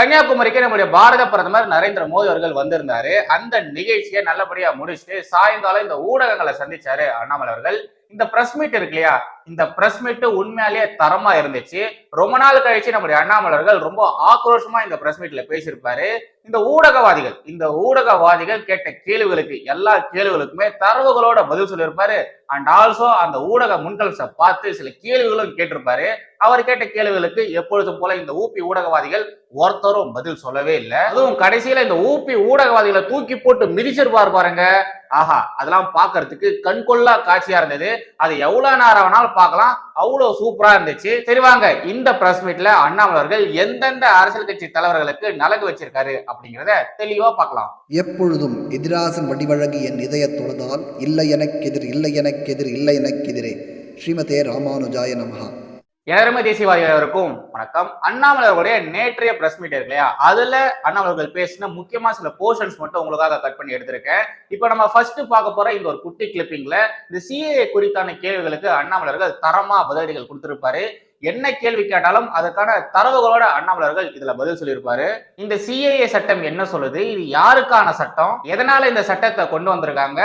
கன்னியாகுமரிக்கு நம்முடைய பாரத பிரதமர் நரேந்திர மோடி அவர்கள் வந்திருந்தாரு. அந்த நிகழ்ச்சியை நல்லபடியா முடிச்சுட்டு சாயங்காலம் இந்த ஊடகங்களை சந்திச்சாரு அண்ணாமலை அவர்கள். இந்த பிரஸ் மீட் இருக்கு இல்லையா இந்த பிரஸ் மீட் உண்மையாலேயே தரமா இருந்துச்சு. ரொம்ப நாள் கழிச்சு நம்முடைய அண்ணாமலர்கள் ரொம்ப ஆக்ரோஷமா இந்த பிரஸ் மீட்ல பேசியிருப்பாரு. இந்த ஊடகவாதிகள் இந்த ஊடகவாதிகள் கேட்ட கேள்விகளுக்கு எல்லா கேள்விகளுக்குமே தரவுகளோட பதில் சொல்லியிருப்பாரு. அண்ட் ஆல்சோ அந்த ஊடக முன்கலசை பார்த்து சில கேள்விகளும் கேட்டிருப்பாரு. அவர் கேட்ட கேள்விகளுக்கு எப்பொழுதும் போல இந்த ஊபி ஊடகவாதிகள் ஒருத்தரும் பதில் சொல்லவே இல்லை. அதுவும் கடைசியில இந்த ஊபி ஊடகவாதிகளை தூக்கி போட்டு மிதிச்சிருப்பார் பாருங்க. ஆஹா அதெல்லாம் பாக்குறதுக்கு கண்கொள்ளா காட்சியா இருந்தது. அது எவ்வளோ நேரம் வேணாலும் பார்க்கலாம். அவ்வளோ சூப்பரா இருந்துச்சு. சரி வாங்க இந்த பிரஸ் மீட்ல அண்ணாமலர்கள் எந்தெந்த அரசியல் கட்சி தலைவர்களுக்கு நலங்கு வச்சிருக்காரு அப்படிங்கிறத தெளிவா பார்க்கலாம். எப்பொழுதும் எதிராசன் வடிவழகு என் இதய தொழுதால் இல்லை எனக்கெதிர் இல்லை எனக்கெதிர் இல்லை எனக்கெதிரே ஸ்ரீமதே ராமானுஜாய நமகா எல்லாருமே தேசியவாதிகளுக்கும் வணக்கம். அண்ணாமலை அவர்களுடைய நேற்றைய பிரஸ் மீட் இருக்கு இல்லையா அதுல அண்ணாமலை அவர்கள் பேசின முக்கியமா சில போர்ஷன்ஸ் மட்டும் உங்களுக்காக கட் பண்ணி எடுத்திருக்கேன். இப்போ நம்ம ஃபர்ஸ்ட் பார்க்க போற இந்த ஒரு குட்டி கிளிப்பிங்ல இந்த சிஏ குறித்தான கேள்விகளுக்கு அண்ணாமலை அவர்கள் தரமா பதிலடிகள் கொடுத்திருப்பாரு. என்ன கேள்வி கேட்டாலும் அதுக்கான தரவுகளோட அண்ணாமலர்கள் இதுல பதில் சொல்லியிருப்பாரு. இந்த சிஏஏ சட்டம் என்ன சொல்லுது? இது யாருக்கான சட்டம்? எதனால இந்த சட்டத்தை கொண்டு வந்திருக்காங்க?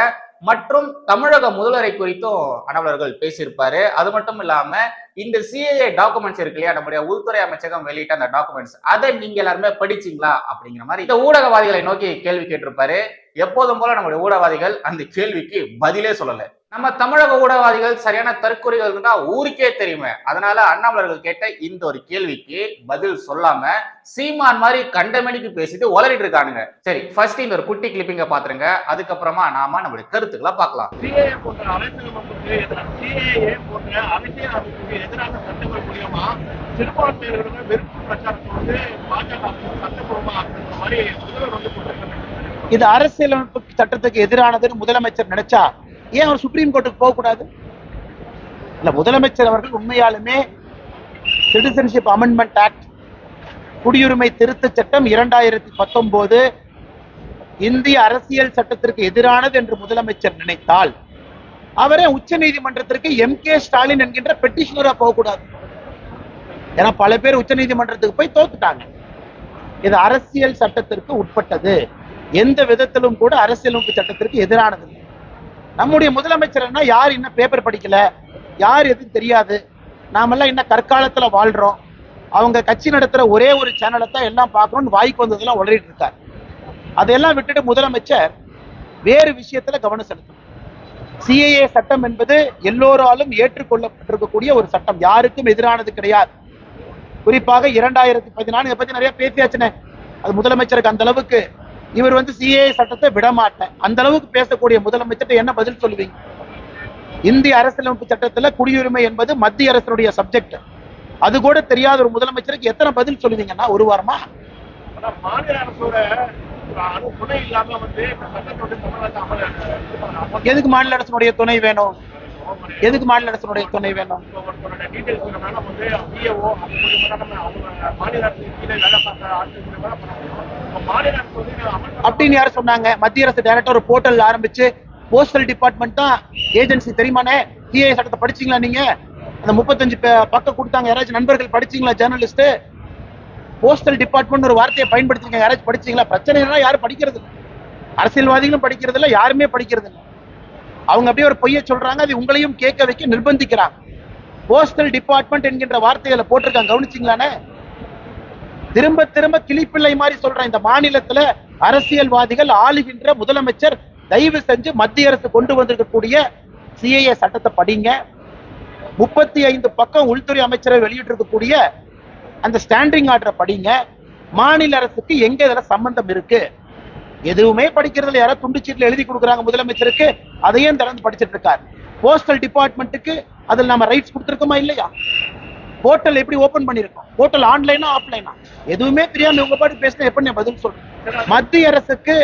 மற்றும் தமிழக முதல்வரை குறித்தும் அண்ணாமலை பேசியிருப்பாரு. அது மட்டும் இல்லாம இந்த சிஏஏ டாக்குமெண்ட்ஸ் இருக்கு இல்லையா நம்முடைய உள்துறை அமைச்சகம் வெளியிட்ட அந்த டாக்குமெண்ட்ஸ் அதை நீங்க எல்லாருமே படிச்சீங்களா அப்படிங்கிற மாதிரி இந்த ஊடகவாதிகளை நோக்கி கேள்வி கேட்டிருப்பாரு. எப்போதும் போல நம்முடைய ஊடகவாதிகள் அந்த கேள்விக்கு பதிலே சொல்லலை. நம்ம தமிழக ஊடகவாதிகள் சரியான தற்கொலைகள் இருந்தா ஊருக்கே தெரியுமே. அதனால அண்ணாமலர்கள் கேட்ட இந்த ஒரு கேள்விக்கு பதில் சொல்லாம சீமான் மாதிரி கண்டமணிக்கு பேசிட்டு உளறிட்டு இருக்கானுங்க. சரி ஃபர்ஸ்ட் இந்த ஒரு குட்டி கிளிப்பிங்க பாத்துருங்க. அதுக்கப்புறமா நாம நம்மளுடைய கருத்துக்களை பார்க்கலாம். சிஏஏ போன்ற அரசியலமைப்புக்கு எதிராக சிஏஏ போன்ற அரசியல் அமைப்புக்கு எதிரான சட்டங்கள் மூலியமா சிறுபான்மையினர்கள் வெறுப்பு பிரச்சாரத்தை வந்து பாஜக அரசு சட்டப்பூர்வமா ஆக்குற மாதிரி முதல்வர் வந்து போட்டிருக்காங்க இது அரசியலமைப்பு சட்டத்துக்கு எதிரானதுன்னு முதலமைச்சர் நினைச்சா ஏன் அவர் சுப்ரீம் கோர்ட்டுக்கு போக கூடாது இல்ல முதலமைச்சர் அவர்கள் உண்மையாலுமே சிட்டிசன்ஷிப் அமெண்ட்மெண்ட் ஆக்ட் குடியுரிமை திருத்த சட்டம் இரண்டாயிரத்தி பத்தொன்பது இந்திய அரசியல் சட்டத்திற்கு எதிரானது என்று முதலமைச்சர் நினைத்தால் அவரே உச்ச நீதிமன்றத்திற்கு எம் கே ஸ்டாலின் என்கின்ற பெட்டிஷனரா போகக்கூடாது. ஏன்னா பல பேர் உச்ச நீதிமன்றத்துக்கு போய் தோத்துட்டாங்க. இது அரசியல் சட்டத்திற்கு உட்பட்டது. எந்த விதத்திலும் கூட அரசியலமைப்பு சட்டத்திற்கு எதிரானது. இல்லை. நம்முடைய முதலமைச்சர் என்ன யார் இன்னும் பேப்பர் படிக்கல யார் எதுவும் தெரியாது. நாமெல்லாம் இன்னும் கற்காலத்துல வாழ்றோம். அவங்க கட்சி நடத்துற ஒரே ஒரு சேனலை தான் எல்லாம் பார்க்கணும்னு வாய்க்கு வந்ததெல்லாம் உளறிட்டு இருக்கார். அதையெல்லாம் விட்டுட்டு முதலமைச்சர் வேறு விஷயத்துல கவனம் செலுத்தணும். சிஏஏ சட்டம் என்பது எல்லோராலும் ஏற்றுக்கொள்ளப்பட்டிருக்கக்கூடிய ஒரு சட்டம். யாருக்கும் எதிரானது கிடையாது. குறிப்பாக இரண்டாயிரத்தி பதினாலு இதை பத்தி நிறைய பேசியாச்சுனே. அது முதலமைச்சருக்கு அந்த அளவுக்கு இவர் வந்து சிஏ சட்டத்தை விட மாட்டேன் அந்த அளவுக்கு பேசக்கூடிய முதலமைச்சர்கிட்ட என்ன பதில் சொல்லுவீங்க? இந்திய அரசியலமைப்பு சட்டத்துல குடியுரிமை என்பது மத்திய அரசினுடைய சப்ஜெக்ட் அது கூட தெரியாத ஒரு முதலமைச்சருக்கு எத்தனை பதில் சொல்லுவீங்கன்னா ஒரு வாரமா? மாநில அரசோட எதுக்கு மாநில அரசினுடைய துணை வேணும்? எதுக்கு மாநில அரசினுடைய துணை வேணும்? மாநில அரசு அப்படின்னு யார் சொன்னாங்க. மத்திய அரசு டைரக்டா ஒரு போர்ட்டல் ஆரம்பிச்சு போஸ்டல் டிபார்ட்மெண்ட் தான் ஏஜென்சி தெரியுமானே சிஏ சட்டத்தை படிச்சீங்களா நீங்க? அந்த முப்பத்தஞ்சு பக்கம் கொடுத்தாங்க. யாராச்சும் நண்பர்கள் படிச்சீங்களா ஜேர்னலிஸ்ட் போஸ்டல் டிபார்ட்மெண்ட் ஒரு வார்த்தையை பயன்படுத்திங்க யாராச்சும் படிச்சீங்களா? பிரச்சனை யாரும் படிக்கிறது அரசியல்வாதிகளும் படிக்கிறது இல்லை யாருமே படிக்கிறது இல்லை. அவங்க அப்படியே ஒரு பொய்யை சொல்றாங்க. அது உங்களையும் கேட்க வைக்க நிர்பந்திக்கிறாங்க. போஸ்டல் டிபார்ட்மெண்ட் என்கின்ற வார்த்தைகளை போட்டிருக்காங்க. கவனிச்சிங்களானே திரும்ப திரும்ப கிளிப்பிள்ளை மாதிரி சொல்றேன். இந்த மாநிலத்துல அரசியல்வாதிகள் ஆளுகின்ற முதலமைச்சர் தயவு செஞ்சு மத்திய அரசு கொண்டு வந்திருக்கக்கூடிய சிஏஏ சட்டத்தை படிங்க. முப்பத்தி ஐந்து பக்கம் உள்துறை அமைச்சரை வெளியிட்டிருக்கக்கூடிய அந்த ஸ்டாண்டிங் ஆர்டரை படிங்க. மாநில அரசுக்கு எங்க இதுல சம்பந்தம் இருக்கு? எதுவுமே படிக்கிறதுல யாரோ துண்டுச்சீட்டுல எழுதி கொடுக்குறாங்க முதலமைச்சருக்கு. அதையும் திறந்து படிச்சிட்டு இருக்காரு. போஸ்டல் டிபார்ட்மெண்ட்டுக்கு அதில் நம்ம ரைட்ஸ் கொடுத்துருக்கோமா இல்லையா? போர்ட்டல் எப்படி ஓபன் பண்ணிருக்கோம் போர்ட்டல் ஆன்லைனா ஆஃப்லைனா எதுவுமே தெரியாம உங்க பாட்டு பேசினா எப்படி நான் பதில் சொல்றேன் மத்திய அரசுக்கு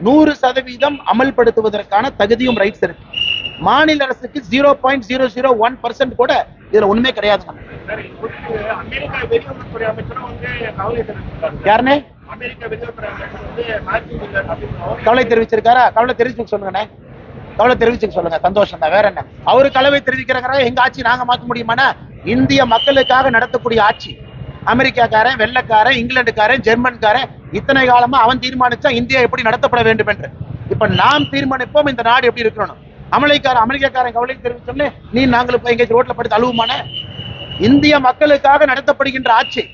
நூறு சதவீதம் அமல்படுத்துவதற்கான தகுதியும் ரைட்ஸ் இருக்கு. மாநில அரசுக்கு zero point zero zero one percent கூட இதுல ஒண்ணுமே கிடையாது அமெரிக்கா கவலை யாருனே கவலை தெரிவிச்சிருக்காரா? கவலை தெரிவிச்சுக்க சொல்லுங்கண்ணே. கவலை தெரிவிச்சுக்க சொல்லுங்க. சந்தோஷம் தான் வேற என்ன? அவரு கலவை தெரிவிக்கிறாங்க எங்க ஆட்சி நாங்க மாத்த முடியுமானா இந்திய மக்களுக்காக நடத்தக்கூடிய ஆட்சி. அமெரிக்காக்காரன் வெள்ளக்காரன் இங்கிலாந்துக்காரன் ஜெர்மன்காரன் இத்தனை காலமா அவன் தீர்மானிச்சா இந்தியா எப்படி நடத்தப்பட வேண்டும் என்று. இப்ப நாம் தீர்மானிப்போம் இந்த நாடு எப்படி இருக்கணும்? அமெரிக்கார அமெரிக்காக்காரன் கவலை தெரிவிச்சோம்னே நீ நாங்களும் போய் ரோட்ல படுத்து அழுவுமான இந்திய மக்களுக்காக நடத்தப்படுகின்ற ஆட்சி.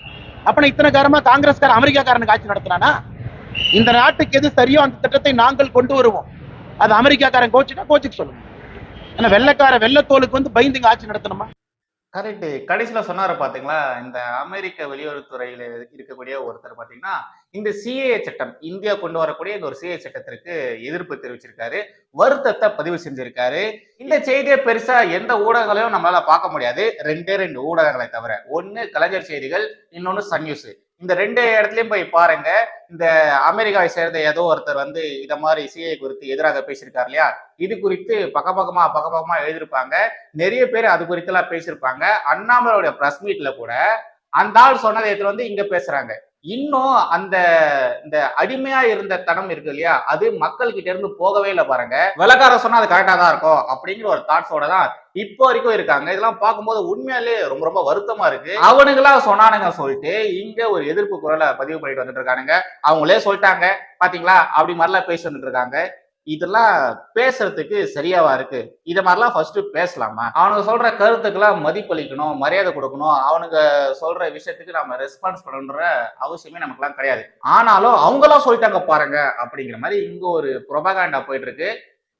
அப்ப இத்தனை காலமா காங்கிரஸ்காரன் அமெரிக்காக்காரனுக்கு ஆட்சி நடத்தினானா இந்த நாட்டுக்கு எது சரியோ அந்த திட்டத்தை நாங்கள் கொண்டு வருவோம். அது அமெரிக்காக்காரன் கோச்சுனா கோச்சுக்கு சொல்லுங்க. ஆனா வெள்ளக்கார வெள்ளத்தோலுக்கு வந்து பயந்துங்க ஆட்சி நடத்தணுமா? கரெக்ட் கடைசியில சொன்னாரு பாத்தீங்களா? இந்த அமெரிக்க வெளியுறவுத்துறையில இருக்கக்கூடிய ஒருத்தர் பாத்தீங்கன்னா இந்த சிஏ சட்டம் இந்தியா கொண்டு வரக்கூடிய இந்த ஒரு சிஏ சட்டத்திற்கு எதிர்ப்பு தெரிவிச்சிருக்காரு. வருத்தத்தை பதிவு செஞ்சிருக்காரு. இந்த செய்தியை பெருசா எந்த ஊடகங்களையும் நம்மளால பார்க்க முடியாது. ரெண்டே ரெண்டு ஊடகங்களை தவிர ஒன்னு கலைஞர் செய்திகள் இன்னொன்னு சன் நியூஸ். இந்த ரெண்டு இடத்துலயும் போய் பாருங்க. இந்த அமெரிக்காவை சேர்ந்த ஏதோ ஒருத்தர் வந்து இத மாதிரி இசையை குறித்து எதிராக பேசியிருக்காரு இல்லையா? இது குறித்து பக்கபக்கமா பக்கபக்கமா எழுதியிருப்பாங்க. நிறைய பேர் அது குறித்து எல்லாம் பேசியிருப்பாங்க. அண்ணாமலையோட பிரஸ் மீட்ல கூட அந்த ஆள் சொன்னதை எடுத்துட்டு வந்து இங்க பேசுறாங்க. இன்னும் அந்த இந்த அடிமையா இருந்த தனம் இருக்கு இல்லையா அது மக்கள் கிட்ட இருந்து போகவே இல்லை பாருங்க. விளக்கார சொன்னா அது கரெக்டா தான் இருக்கும் அப்படிங்கிற ஒரு தாட்ஸோட தான் இப்போ வரைக்கும் இருக்காங்க. இதெல்லாம் பார்க்கும்போது உண்மையாலே ரொம்ப ரொம்ப வருத்தமா இருக்கு. அவனுங்களா சொன்னானுங்க சொல்லிட்டு இங்க ஒரு எதிர்ப்பு குரலை பதிவு பண்ணிட்டு வந்துட்டு இருக்கானுங்க. அவங்களே சொல்லிட்டாங்க. பாத்தீங்களா? அப்படி மாதிரிலாம் பேசி வந்துட்டு இருக்காங்க. இதெல்லாம் பேசுறதுக்கு சரியாவா இருக்கு? இத மாதிரிலாம் ஃபர்ஸ்ட் பேசலாமா? அவனுங்க சொல்ற கருத்துக்கெல்லாம் மதிப்பளிக்கணும் மரியாதை கொடுக்கணும். அவனுங்க சொல்ற விஷயத்துக்கு நம்ம ரெஸ்பான்ஸ் பண்ணணுன்ற அவசியமே நமக்குலாம் கிடையாது. ஆனாலும் அவங்களாம் சொல்லிட்டாங்க பாருங்க அப்படிங்கிற மாதிரி இங்க ஒரு புரபகாண்டா போயிட்டு இருக்கு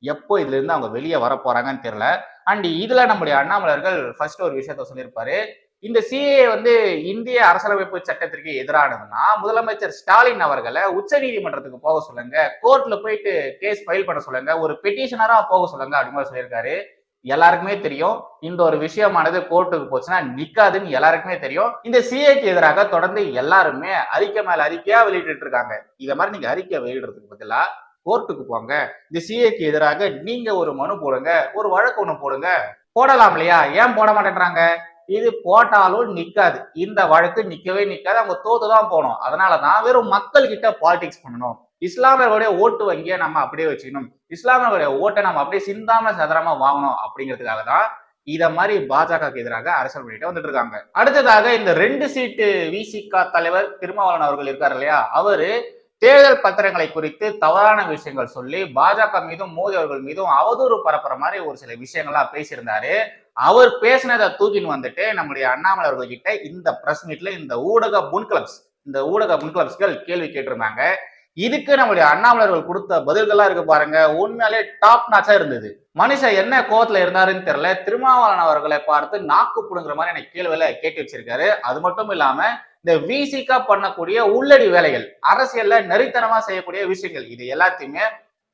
எப்போ இதுல இருந்து அவங்க வெளியே வர போறாங்கன்னு தெரியல. அண்ட் இதுல நம்முடைய அண்ணாமலர்கள் ஃபர்ஸ்ட் ஒரு விஷயத்த சொல்லியிருப்பாரு. இந்த சிஏ வந்து இந்திய அரசியலமைப்பு சட்டத்திற்கு எதிரானதுன்னா முதலமைச்சர் ஸ்டாலின் அவர்களை உச்ச நீதிமன்றத்துக்கு போக சொல்லுங்க கோர்ட்ல போயிட்டு கேஸ் ஃபைல் பண்ண சொல்லுங்க ஒரு பெட்டிஷனரா போக சொல்லுங்க அப்படின்னு மாதிரி சொல்லியிருக்காரு. எல்லாருக்குமே தெரியும் இந்த ஒரு விஷயமானது கோர்ட்டுக்கு போச்சுன்னா நிக்காதுன்னு எல்லாருக்குமே தெரியும். இந்த சிஏக்கு எதிராக தொடர்ந்து எல்லாருமே அறிக்கை மேல அறிக்கையா வெளியிட்டு இருக்காங்க. இதை மாதிரி நீங்க அறிக்கை வெளியிடுறதுக்கு பதிலா கோர்ட்டுக்கு போங்க. இந்த சிஏக்கு எதிராக நீங்க ஒரு மனு போடுங்க ஒரு வழக்கு ஒண்ணு போடுங்க. போடலாம் இல்லையா? ஏன் போட மாட்டேன்றாங்க? இது போட்டாலும் நிக்காது. இந்த வழக்கு நிக்கவே நிக்காது. அவங்க தோத்துதான் போகணும். அதனாலதான் வெறும் மக்கள் கிட்ட பாலிடிக்ஸ் பண்ணணும். இஸ்லாமியர்களுடைய ஓட்டு வங்கியை நம்ம அப்படியே வச்சுக்கணும். இஸ்லாமியர்களுடைய ஓட்டை நம்ம அப்படியே சிந்தாம சதரமா வாங்கணும் அப்படிங்கிறதுக்காக தான் இத மாதிரி பாஜகவுக்கு எதிராக அரசியல் பண்ணிட்டு வந்துட்டு இருக்காங்க அடுத்ததாக இந்த ரெண்டு சீட்டு விசிகா தலைவர் திருமாவளவன் அவர்கள் இருக்காரு இல்லையா? அவரு தேர்தல் பத்திரங்களை குறித்து தவறான விஷயங்கள் சொல்லி பாஜக மீதும் மோடி அவர்கள் மீதும் அவதூறு பரப்புற மாதிரி ஒரு சில விஷயங்கள்லாம் பேசியிருந்தாரு. அவர் பேசினதை தூக்கின்னு வந்துட்டு நம்முடைய அண்ணாமலை அவர்கள் இந்த பிரஸ் மீட்ல இந்த ஊடக புன் கிளப்ஸ் இந்த ஊடக புன் கிளப்ஸ்கள் கேள்வி கேட்டிருந்தாங்க. இதுக்கு நம்முடைய அண்ணாமலர்கள் கொடுத்த பதில்கள்லாம் இருக்கு பாருங்க. உண்மையாலே டாப் நாச்சா இருந்தது. மனுஷன் என்ன கோவத்துல இருந்தாருன்னு தெரியல. திருமாவளவன் அவர்களை பார்த்து நாக்கு புடுங்குற மாதிரி எனக்கு கேள்வியில கேட்டு வச்சிருக்காரு. அது மட்டும் இல்லாம இந்த விசிகா பண்ணக்கூடிய உள்ளடி வேலைகள் அரசியல்ல நெறித்தனமா செய்யக்கூடிய விஷயங்கள் இது எல்லாத்தையுமே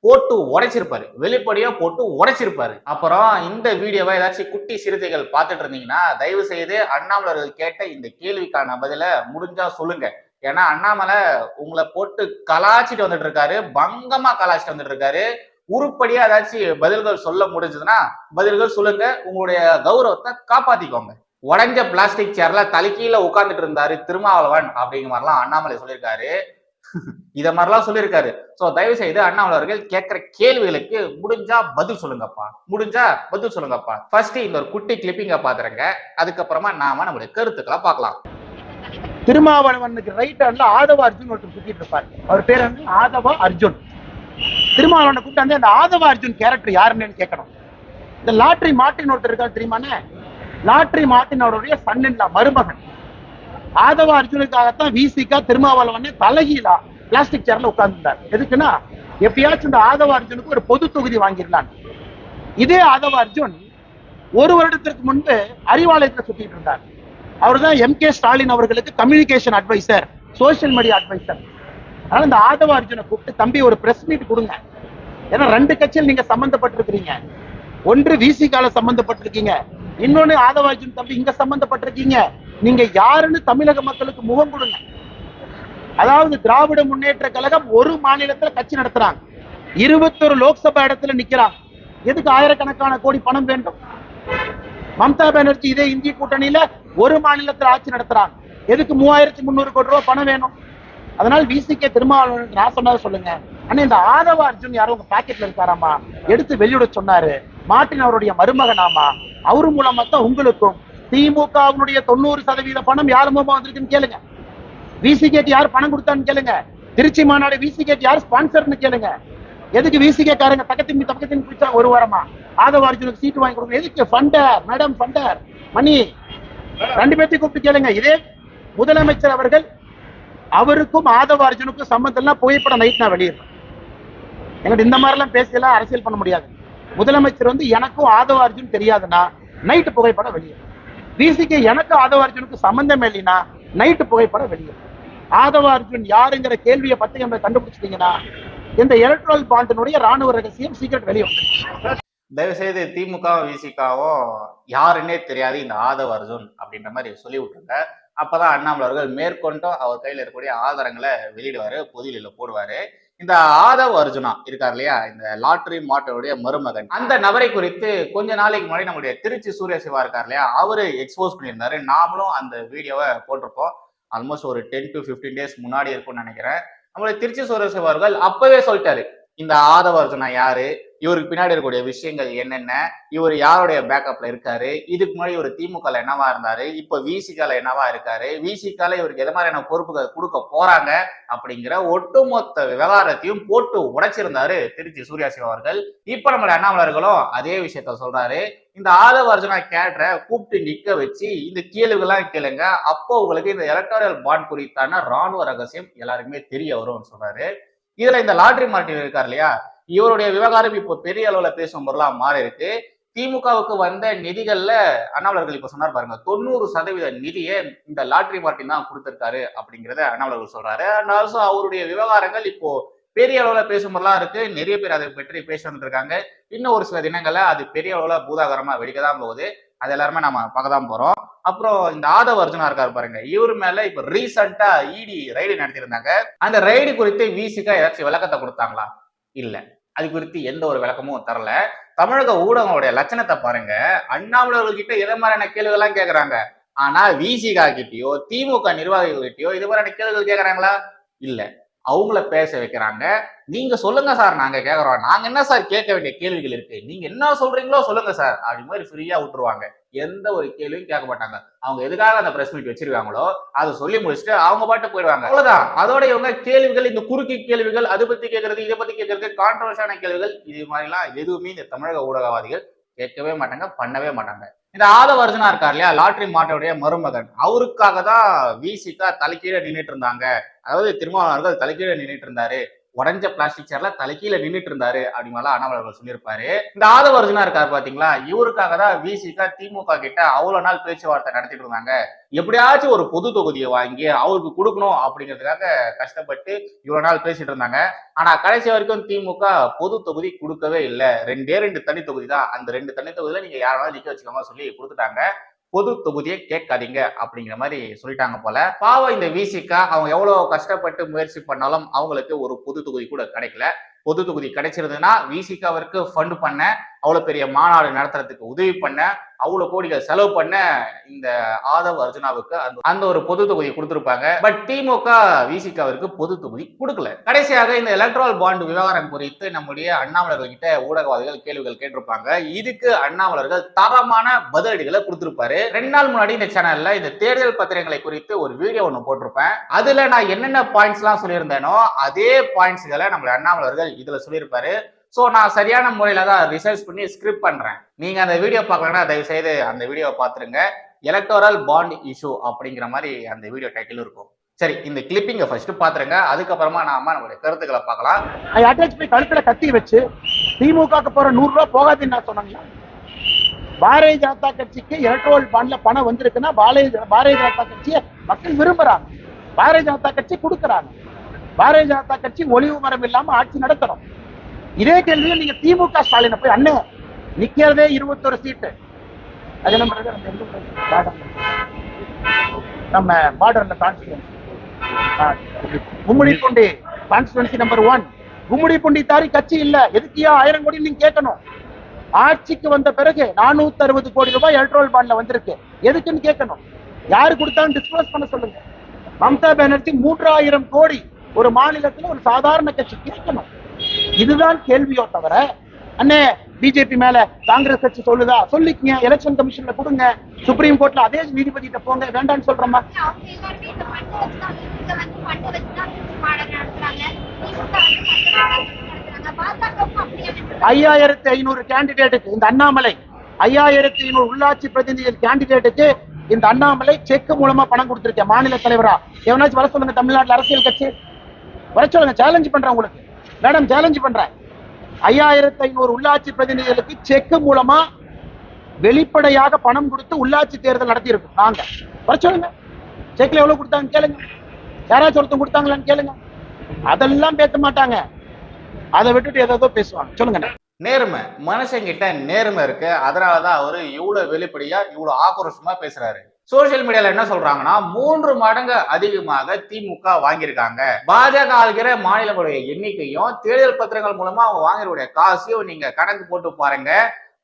போட்டு உடைச்சிருப்பாரு. வெளிப்படையா போட்டு உடைச்சிருப்பாரு. அப்புறம் இந்த வீடியோவை ஏதாச்சும் குட்டி சிறுத்தைகள் பார்த்துட்டு இருந்தீங்கன்னா தயவு செய்து அண்ணாமலர்கள் கேட்ட இந்த கேள்விக்கான பதில முடிஞ்சா சொல்லுங்க. ஏன்னா அண்ணாமலை உங்களை போட்டு கலாச்சிட்டு வந்துட்டு இருக்காரு. பங்கமா கலாச்சிட்டு வந்துட்டு இருக்காரு. உருப்படியா ஏதாச்சும் பதில்கள் சொல்ல முடிஞ்சதுன்னா பதில்கள் சொல்லுங்க. உங்களுடைய கௌரவத்தை காப்பாத்திக்கோங்க. உடஞ்ச பிளாஸ்டிக் சேர்ல தலைக்கீழ உட்கார்ந்துட்டு இருந்தாரு திருமாவளவன் அப்படிங்கிற மாதிரிலாம் அண்ணாமலை சொல்லியிருக்காரு. இத மாதிரிலாம் சொல்லியிருக்காரு. சோ தயவு செய்து அண்ணாமலை அவர்கள் கேட்கிற கேள்விகளுக்கு முடிஞ்சா பதில் சொல்லுங்கப்பா. முடிஞ்சா பதில் சொல்லுங்கப்பா. ஃபர்ஸ்ட் இந்த ஒரு குட்டி கிளிப்பிங்க பாத்துருங்க அதுக்கப்புறமா நாம நம்மளுடைய கருத்துக்களை பார்க்கலாம். திருமாவளவனுக்கு ரைட் ஹேண்ட்ல ஆதவ அர்ஜுன் ஒருத்தர் சுத்திட்டு இருப்பார். அவர் பேர் வந்து ஆதவ அர்ஜுன். திருமாவளவனை கூட்டாந்து அந்த ஆதவ அர்ஜுன் கேரக்டர் யாருன்னு கேட்கணும். இந்த லாட்ரி மாட்டின் ஒருத்தர் இருக்காரு தெரியுமானே லாட்ரி மாட்டினோட அவருடைய மருமகன். ஆதவ அர்ஜுனுக்காகத்தான் விசிகா திருமாவளவனே தலைகீழா பிளாஸ்டிக் சேர்ல உட்கார்ந்துருந்தார். எதுக்குன்னா எப்படியாச்சும் இந்த ஆதவ அர்ஜுனுக்கு ஒரு பொது தொகுதி வாங்கிடலாம் இதே ஆதவ அர்ஜுன் ஒரு வருடத்திற்கு முன்பு அறிவாலயத்தை சுத்திட்டு இருந்தார். அவர் தான் எம் கே ஸ்டாலின் அவர்களுக்கு communication adviser social media adviser அதனால இந்த ஆதவ அர்ஜுனை கூப்பிட்டு தம்பி ஒரு பிரஸ் மீட் கொடுங்க. ஏன்னா ரெண்டு கட்சியில் நீங்க சம்பந்தப்பட்டிருக்கிறீங்க. ஒன்று விசிகால சம்பந்தப்பட்டிருக்கீங்க. இன்னொன்னு ஆதவ அர்ஜுன் தம்பி இங்க சம்பந்தப்பட்டிருக்கீங்க. நீங்க யாருன்னு தமிழக மக்களுக்கு முகம் கொடுங்க. அதாவது திராவிட முன்னேற்ற கழகம் ஒரு மாநிலத்துல கட்சி நடத்துறாங்க. இருபத்தொரு லோக்சபா இடத்துல நிக்கிறாங்க. எதுக்கு ஆயிரக்கணக்கான கோடி பணம் வேண்டும்? மம்தா பானர்ஜி இதே இந்திய கூட்டணியில ஒரு மாநிலத்தில் ஆட்சி நடத்துறாங்க. எதுக்கு மூவாயிரத்தி முந்நூறு கோடி ரூபாய் பணம் வேணும்? அதனால விசிகே திருமாவளவன் நான் சொன்னதை சொல்லுங்க. ஆனா இந்த ஆதவ அர்ஜுன் யாரும் உங்க பாக்கெட்ல இருக்காராமா எடுத்து வெளியிட சொன்னாரு. மார்டின் அவருடைய மருமகனாமா? அவரு மூலமா தான் உங்களுக்கும். திமுகவினுடைய தொண்ணூறு சதவீத பணம் யார் மூலமா வந்திருக்குன்னு கேளுங்க. விசிகேக்கு யார் பணம் கொடுத்தான்னு கேளுங்க. திருச்சி மாநாடு விசிகேக்கு யார் ஸ்பான்சர்னு கேளுங்க. எதுக்கு விசிகே காரங்க தக்கத்தின் தக்கத்தின் குடிச்சா ஒரு வாரமா? ஆதவ அர்ஜுனுக்கு சீட்டு வாங்கி கொடுங்க. எதுக்கு? ஃபண்டர் மேடம் ஃபண்டர். மணி ரெண்டு பேர்த்தையும் கூப்பிட்டு கேளுங்க. இதே முதலமைச்சர் அவர்கள் அவருக்கும் ஆதவ அர்ஜுனுக்கும் சம்பந்தம்லாம் புகைப்படம் நைட் நான் வெளியிடுறேன். எங்கிட்ட இந்த மாதிரிலாம் பேசியெல்லாம் அரசியல் பண்ண முடியாது. முதலமைச்சர் வந்து எனக்கும் ஆதவ அர்ஜுன் தெரியாதுன்னா நைட்டு புகைப்படம் வெளியிடும் விசிக்கு எனக்கு ஆதவ அர்ஜுனுக்கு சம்பந்தம் இல்லைன்னா நைட்டு புகைப்படம் வெளியிடும் ஆதவ அர்ஜுன் யாருங்கிற கேள்வியை பத்தி நம்ம கண்டுபிடிச்சிட்டீங்கன்னா இந்த எலக்ட்ரல் பாண்டினுடைய ராணுவ ரகசியம் சீக்கிரம் வெளியே வந்துடும் தயவு செய்து திமுகவும் விசிகாவும் யாருன்னே தெரியாது இந்த ஆதவ அர்ஜுன் அப்படின்ற மாதிரி சொல்லி விட்டுருங்க. அப்பதான் அண்ணாமலை அவர்கள் மேற்கொண்டும் அவர் கையில இருக்கக்கூடிய ஆதாரங்களை வெளியிடுவாரு பொதியில போடுவாரு. இந்த ஆதவ் அர்ஜுனா இருக்கார் இல்லையா? இந்த லாட்ரி மாட்டோடைய மருமகன். அந்த நபரை குறித்து கொஞ்ச நாளைக்கு முன்னாடி நம்முடைய திருச்சி சூரிய சிவா இருக்கார் இல்லையா? அவரு எக்ஸ்போஸ் பண்ணியிருந்தாரு. நாமளும் அந்த வீடியோவை போட்டிருப்போம் ஆல்மோஸ்ட் ஒரு டென் டு 15 டேஸ் முன்னாடி இருக்கும்னு நினைக்கிறேன். நம்மளுடைய திருச்சி சூரிய சிவா அவர்கள் அப்பவே சொல்லிட்டாரு. இந்த ஆதவ அர்ஜுனா யாரு? இவருக்கு பின்னாடி இருக்கக்கூடிய விஷயங்கள் என்னென்ன? இவர் யாருடைய பேக்கப்ல இருக்காரு? இதுக்கு முன்னாடி இவர் திமுகல என்னவா இருந்தாரு? இப்ப விசிகால என்னவா இருக்காரு? விசிகால இவருக்கு எது மாதிரியான பொறுப்புகள் கொடுக்க போறாங்க? அப்படிங்கிற ஒட்டுமொத்த விவகாரத்தையும் போட்டு உடைச்சிருந்தாரு திருச்சி சூர்யா சிவா அவர்கள். இப்ப நம்மளுடைய அண்ணாமலர்களும் அதே விஷயத்த சொல்றாரு. இந்த ஆதவ அர்ஜுனா கேட்டரை கூப்பிட்டு நிக்க வச்சு இந்த கேள்விகள்லாம் கேளுங்க. அப்போ உங்களுக்கு இந்த எலக்டோரியல் பாண்ட் குறித்தான ராணுவ ரகசியம் எல்லாருக்குமே தெரிய வரும்னு சொல்றாரு. இதுல இந்த லாட்ரி மார்ட்டின் இருக்கார் இல்லையா? இவருடைய விவகாரம் இப்போ பெரிய அளவுல பேசும் பொருளா மாறி இருக்கு. திமுகவுக்கு வந்த நிதிகள்ல அண்ணாமலர்கள் இப்ப சொன்னார் பாருங்க தொண்ணூறு சதவீத நிதியை இந்த லாட்ரி மார்ட்டின் தான் கொடுத்திருக்காரு அப்படிங்கிறத அண்ணாமலர்கள் சொல்றாரு. அண்ட் ஆல்சோ அவருடைய விவகாரங்கள் இப்போ பெரிய அளவுல பேசும் பொருளா இருக்கு. நிறைய பேர் அதை பற்றி பேச இருக்காங்க இன்னும் ஒரு சில தினங்கள்ல அது பெரிய அளவுல பூதாகரமா வெடிக்க தான் போகுது. அது எல்லாருமே நம்ம பார்க்க தான் போறோம். அப்புறம் இந்த ஆதவ அர்ஜுனா இருக்காரு பாருங்க இவர் மேல இப்ப ரீசெண்டா இடி ரைடு நடத்தியிருந்தாங்க. அந்த ரைடு குறித்து விசிகா ஏதாச்சும் விளக்கத்தை கொடுத்தாங்களா? இல்லை. அது குறித்து எந்த ஒரு விளக்கமும் தரல. தமிழக ஊடகங்களுடைய லட்சணத்தை பாருங்க. அண்ணாமலர்கள் கிட்ட எதை மாதிரியான கேள்விகள்லாம் கேட்கறாங்க ஆனா விசிகா கிட்டயோ திமுக நிர்வாகிகள் கிட்டயோ இது மாதிரியான கேள்விகள் கேட்கறாங்களா இல்ல. அவங்கள பேச வைக்கிறாங்க. நீங்க சொல்லுங்க சார் நாங்க கேட்கறோம் நாங்க என்ன சார் கேட்க வேண்டிய கேள்விகள் இருக்கு? நீங்க என்ன சொல்றீங்களோ சொல்லுங்க சார். அப்படி மாதிரி ஃப்ரீயா விட்டுருவாங்க. எந்த ஒரு கேள்வியும் கேட்க மாட்டாங்க. அவங்க எதுக்காக அந்த பிரஸ் மீட் வச்சிருக்காங்களோ அதை சொல்லி முடிச்சுட்டு அவங்க பாட்டு போயிடுவாங்க. அவ்வளவுதான். அதோட இவங்க கேள்விகள் இந்த குறுக்கு கேள்விகள் அதை பத்தி கேட்கறது இதை பத்தி கேட்கறது கான்ட்ரவர்ஷியான கேள்விகள் இது மாதிரிலாம் எதுவுமே இந்த தமிழக ஊடகவாதிகள் கேட்கவே மாட்டாங்க பண்ணவே மாட்டாங்க. இந்த ஆதவர்ஜனா இருக்கார் இல்லையா லாட்ரி மாட்டோடைய மருமகன். அவருக்காக தான் விசிகா தலைக்கீழ நின்றுட்டு இருந்தாங்க. அதாவது திருமாவளவர்கள் தலைக்கீழ நின்றுட்டு இருந்தாரு. உடஞ்ச பிளாஸ்டிக் சேர்ல தலைக்கீழ நின்றுட்டு இருந்தாரு அப்படிங்கலாம் அண்ணாமலர்கள் சொல்லியிருப்பாரு. இந்த ஆதவ அர்ஜுனா இருக்காரு பாத்தீங்களா? இவருக்காக தான் விசிகா திமுக கிட்ட அவ்வளவு நாள் பேச்சுவார்த்தை நடத்திட்டு இருந்தாங்க. எப்படியாச்சும் ஒரு பொது தொகுதியை வாங்கி அவருக்கு கொடுக்கணும் அப்படிங்கிறதுக்காக கஷ்டப்பட்டு இவ்வளவு நாள் பேசிட்டு இருந்தாங்க. ஆனா கடைசி வரைக்கும் திமுக பொது தொகுதி கொடுக்கவே இல்லை. ரெண்டே ரெண்டு தனி தொகுதி தான். அந்த ரெண்டு தனி தொகுதியில நீங்க யாராவது நிக்க வச்சுக்கோங்க சொல்லி கொடுத்துட்டாங்க. பொது தொகுதியை கேட்காதீங்க அப்படிங்கிற மாதிரி சொல்லிட்டாங்க போல. பாவம் இந்த விசிகா அவங்க எவ்வளவு கஷ்டப்பட்டு முயற்சி பண்ணாலும் அவங்களுக்கு ஒரு பொது தொகுதி கூட கிடைக்கல. பொது தொகுதி கிடைச்சிருந்ததுன்னா விசிகாவிற்கு ஃபண்ட் பண்ண அவ்வளோ பெரிய மாநாடு நடத்துறதுக்கு உதவி பண்ண அவ்வளோ கோடிகள் செலவு பண்ண இந்த ஆதவ் அர்ஜுனாவுக்கு அந்த அந்த ஒரு பொது தொகுதியை கொடுத்துருப்பாங்க. பட் திமுக விசிகாவிற்கு பொது தொகுதி கொடுக்கல. கடைசியாக இந்த எலக்ட்ரல் பாண்டு விவகாரம் குறித்து நம்முடைய அண்ணாமலர்கள் கிட்ட ஊடகவாதிகள் கேள்விகள் கேட்டிருப்பாங்க. இதுக்கு அண்ணாமலர்கள் தரமான பதிலடிகளை கொடுத்திருப்பாரு. ரெண்டு நாள் முன்னாடி இந்த சேனல்ல இந்த தேர்தல் பத்திரங்களை குறித்து ஒரு வீடியோ ஒன்று போட்டிருப்பேன். அதுல நான் என்னென்ன பாயிண்ட்ஸ் எல்லாம் சொல்லியிருந்தேனோ அதே பாயிண்ட்ஸ்களை நம்மளுடைய அண்ணாமலர்கள் இதுல சொல்லியிருப்பாரு. ஸோ நான் சரியான முறையில் தான் ரிசர்ச் பண்ணி ஸ்கிரிப்ட் பண்றேன். நீங்க அந்த வீடியோ பார்க்கலன்னா தயவு செய்து அந்த வீடியோவை பார்த்துருங்க. எலக்டோரல் பாண்ட் இஷ்யூ அப்படிங்கிற மாதிரி அந்த வீடியோ டைட்டில் இருக்கும். சரி இந்த கிளிப்பிங்கை ஃபர்ஸ்ட் பாத்துருங்க அதுக்கப்புறமா நாம நம்மளுடைய கருத்துக்களை பார்க்கலாம். அட்டாச் போய் கழுத்துல கத்தி வச்சு திமுக போற நூறு ரூபா போகாதுன்னு நான் சொன்னாங்க பாரதிய ஜனதா கட்சிக்கு எலக்ட்ரோல் பாண்ட்ல பணம் வந்திருக்குன்னா பாரதிய பாரதிய ஜனதா கட்சியை மக்கள் விரும்புறாங்க. பாரதிய ஜனதா கட்சி கொடுக்குறாங்க. பாரதிய ஜனதா கட்சி ஒளிவு மரம் இல்லாம ஆட்சி நடத்தணும். இதே கேள்வியில் நீங்க திமுக ஸ்டாலினை போய் அண்ணே நிக்கிறதே இருபத்தொரு சீட்டு அது என்ன பண்றது? நம்ம பார்டர்ல. நம்ம பார்டர்ல constituency Gummidipoondi constituency number one Gummidipoondi தாரி கட்சி இல்ல. எதுக்கியா ஆயிரம் கோடி நீங்க கேட்கணும்? ஆட்சிக்கு வந்த பிறகு நானூத்தி அறுபது கோடி ரூபாய் எலக்ட்ரோல் பாண்ட்ல வந்திருக்கு. எதுக்குன்னு கேட்கணும்? யாரு கொடுத்தாலும் டிஸ்க்ளோஸ் பண்ண சொல்லுங்க. மம்தா பானர்ஜி மூன்றாயிரம் கோடி ஒரு மாநிலத்துல ஒரு சாதாரண கட்சி கேட்கணும். இதுதான் கேள்வியோ தவிர அண்ணே பிஜேபி மேல காங்கிரஸ் கட்சி சொல்லுதா? சொல்லிக்கங்க எலெக்ஷன் கமிஷன்ல கொடுங்க. சுப்ரீம் கோர்ட்ல அதே நீதிபதி கிட்ட போங்க. வேண்டாம்னு சொல்றோமா? ஐயாயிரத்தி ஐநூறு கேண்டிடேட்டுக்கு இந்த அண்ணாமலை ஐயாயிரத்தி ஐநூறு உள்ளாட்சி பிரதிநிதி கேண்டிடேட்டுக்கு இந்த அண்ணாமலை செக் மூலமா பணம் கொடுத்திருக்கேன். மாநில தலைவரா. எவனாச்சும் வர சொல்லுங்க தமிழ்நாட்டுல அரசியல் கட்சி. வர சொல்லுங்க சேலஞ்ச் பண்றேன் உங்களுக்கு. மேடம் சேலஞ்சு பண்றேன். ஐயாயிரத்தி ஐநூறு உள்ளாட்சி பிரதிநிதிகளுக்கு செக் மூலமா வெளிப்படையாக பணம் கொடுத்து உள்ளாட்சி தேர்தல் நடத்தியிருக்கோம். நாங்க வர சொல்லுங்க. செக்ல எவ்வளவு கொடுத்தாங்க கேளுங்க. யாராச்சும் ஒருத்தன் கொடுத்தாங்களான்னு கேளுங்க. அதெல்லாம் பேச மாட்டாங்க. அதை விட்டுட்டு ஏதோ பேசுவாங்க. சொல்லுங்க. நேர்மை மனுஷங்கிட்ட நேர்மை இருக்கு. அதனாலதான் அவரு இவ்வளவு வெளிப்படையா இவ்வளவு ஆக்ரோஷமா பேசுறாரு. சோசியல் மீடியால என்ன சொல்றாங்கன்னா மூன்று மடங்கு அதிகமாக திமுக வாங்கியிருக்காங்க. பாஜக ஆளுகிற மாநிலங்களுடைய எண்ணிக்கையும் தேர்தல் பத்திரங்கள் மூலமா அவங்க வாங்கிருடைய காசையும் நீங்க கணக்கு போட்டு பாருங்க.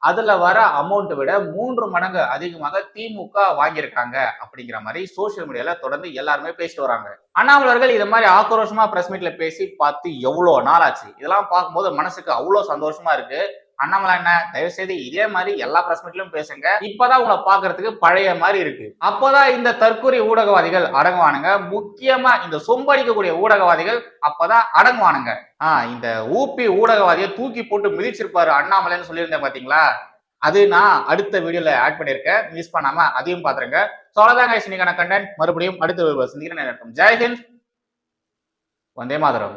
அதுல வர அமௌண்ட் விட மூன்று மடங்கு அதிகமாக திமுக வாங்கியிருக்காங்க அப்படிங்கிற மாதிரி சோசியல் மீடியால தொடர்ந்து எல்லாருமே பேசிட்டு வராங்க. அண்ணாமலர்கள் இது மாதிரி ஆக்ரோஷமா பிரஸ் மீட்ல பேசி பார்த்து எவ்வளவு நாளாச்சு? இதெல்லாம் பார்க்கும்போது மனசுக்கு அவ்வளவு சந்தோஷமா இருக்கு. அண்ணாமலை என்ன தயவு செய்து இதே மாதிரி எல்லா பிரஸ் மீட்லயும் பேசுங்க. இப்பதான் உங்களை பாக்குறதுக்கு பழைய மாதிரி இருக்கு. அப்பதான் இந்த தற்கொலை ஊடகவாதிகள் அடங்குவானுங்க. முக்கியமா இந்த சொம்படிக்கக்கூடிய ஊடகவாதிகள் அப்பதான் அடங்குவானுங்க. ஆஹ் இந்த ஊபி ஊடகவாதியை தூக்கி போட்டு மிதிச்சிருப்பாரு அண்ணாமலைன்னு சொல்லியிருந்தேன் பாத்தீங்களா? அது நான் அடுத்த வீடியோல ஆட் பண்ணியிருக்கேன். மிஸ் பண்ணாம அதையும் பாத்துருங்க. சோழதாங்க அவ்வளோதாங்க இன்னைக்கான கண்டென்ட் மறுபடியும் அடுத்த வீடியோ சந்திக்கிறேன். ஜெய்ஹிந்த் வந்தே மாதரம்.